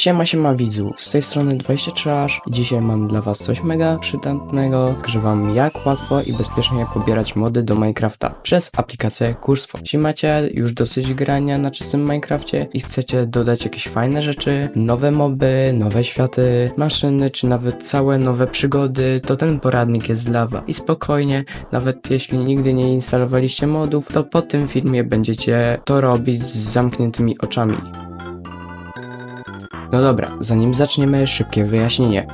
Siema, siema widzu, z tej strony 23 aż i dzisiaj mam dla was coś mega przydatnego, że wam jak łatwo i bezpiecznie pobierać mody do Minecrafta przez aplikację Kursfo. Jeśli macie już dosyć grania na czystym Minecrafcie i chcecie dodać jakieś fajne rzeczy, nowe moby, nowe światy, maszyny, czy nawet całe nowe przygody, to ten poradnik jest dla was. I spokojnie, nawet jeśli nigdy nie instalowaliście modów, to po tym filmie będziecie to robić z zamkniętymi oczami. No dobra, zanim zaczniemy, szybkie wyjaśnienie.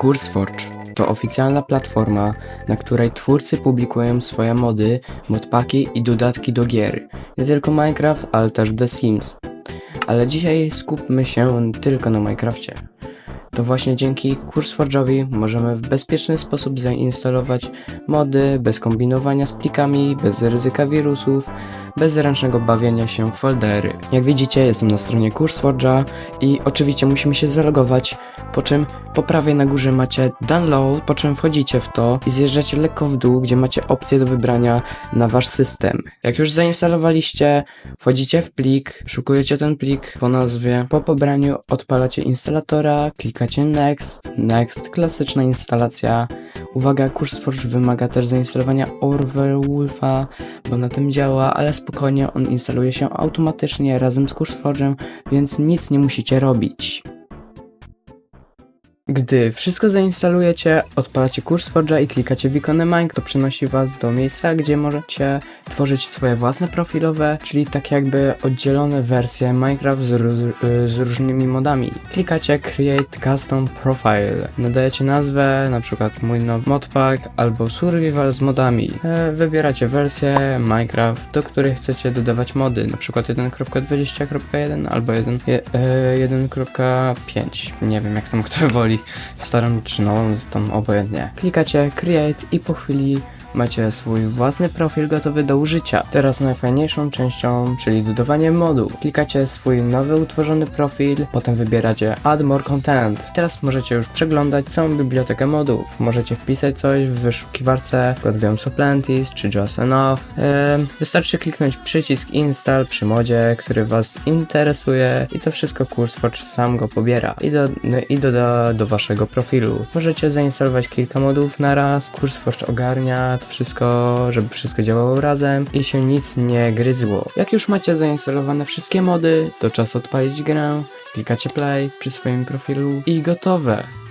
CurseForge to oficjalna platforma, na której twórcy publikują swoje mody, modpaki i dodatki do gier. Nie tylko Minecraft, ale też The Sims. Ale dzisiaj skupmy się tylko na Minecrafcie. To właśnie dzięki CurseForge'owi możemy w bezpieczny sposób zainstalować mody bez kombinowania z plikami, bez ryzyka wirusów, bez ręcznego bawienia się w foldery. Jak widzicie, jestem na stronie CurseForge'a i oczywiście musimy się zalogować, po czym po prawej na górze macie download, po czym wchodzicie w to i zjeżdżacie lekko w dół, gdzie macie opcję do wybrania na wasz system. Jak już zainstalowaliście, wchodzicie w plik, szukujecie ten plik po nazwie, po pobraniu odpalacie instalatora, klikacie next, next, klasyczna instalacja. Uwaga, CurseForge wymaga też zainstalowania Overwolfa, bo na tym działa, ale spokojnie on instaluje się automatycznie razem z CurseForge'em, więc nic nie musicie robić. Gdy wszystko zainstalujecie, odpalacie CurseForge'a i klikacie w ikonę to przenosi was do miejsca, gdzie możecie tworzyć swoje własne profilowe, czyli tak jakby oddzielone wersje Minecraft z, z różnymi modami. Klikacie Create Custom Profile, nadajecie nazwę, na przykład mój nowy modpack albo Survival z modami. E, wybieracie wersję Minecraft, do której chcecie dodawać mody, na przykład 1.20.1 albo 1, je- e, 1.5. Nie wiem jak tam kto woli, starą czy nową, tam obojętnie. Klikacie Create i po chwili macie swój własny profil gotowy do użycia. Teraz najfajniejszą częścią, czyli dodawanie modów. Klikacie swój nowy utworzony profil, potem wybieracie Add More Content. Teraz możecie już przeglądać całą bibliotekę modów. Możecie wpisać coś w wyszukiwarce, Biome Plentis czy Just Enough. Ehm, wystarczy kliknąć przycisk Install przy modzie, który Was interesuje i to wszystko CurseForge sam go pobiera i, do, i doda do Waszego profilu. Możecie zainstalować kilka modów na raz. CurseForge ogarnia wszystko, żeby wszystko działało razem i się nic nie gryzło. Jak już macie zainstalowane wszystkie mody, to czas odpalić grę, klikacie play przy swoim profilu i gotowe.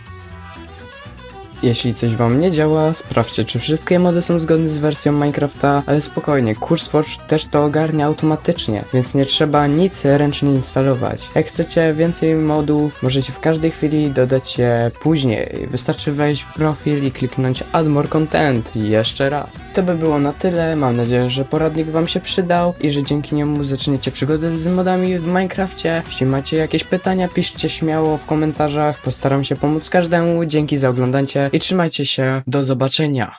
Jeśli coś wam nie działa, sprawdźcie czy wszystkie mody są zgodne z wersją Minecrafta, ale spokojnie, CurseForge też to ogarnia automatycznie, więc nie trzeba nic ręcznie instalować. Jak chcecie więcej modów, możecie w każdej chwili dodać je później. Wystarczy wejść w profil i kliknąć Add More Content jeszcze raz. To by było na tyle, mam nadzieję, że poradnik wam się przydał i że dzięki niemu zaczniecie przygodę z modami w Minecrafcie. Jeśli macie jakieś pytania, piszcie śmiało w komentarzach, postaram się pomóc każdemu. Dzięki za oglądanie i trzymajcie się, do zobaczenia.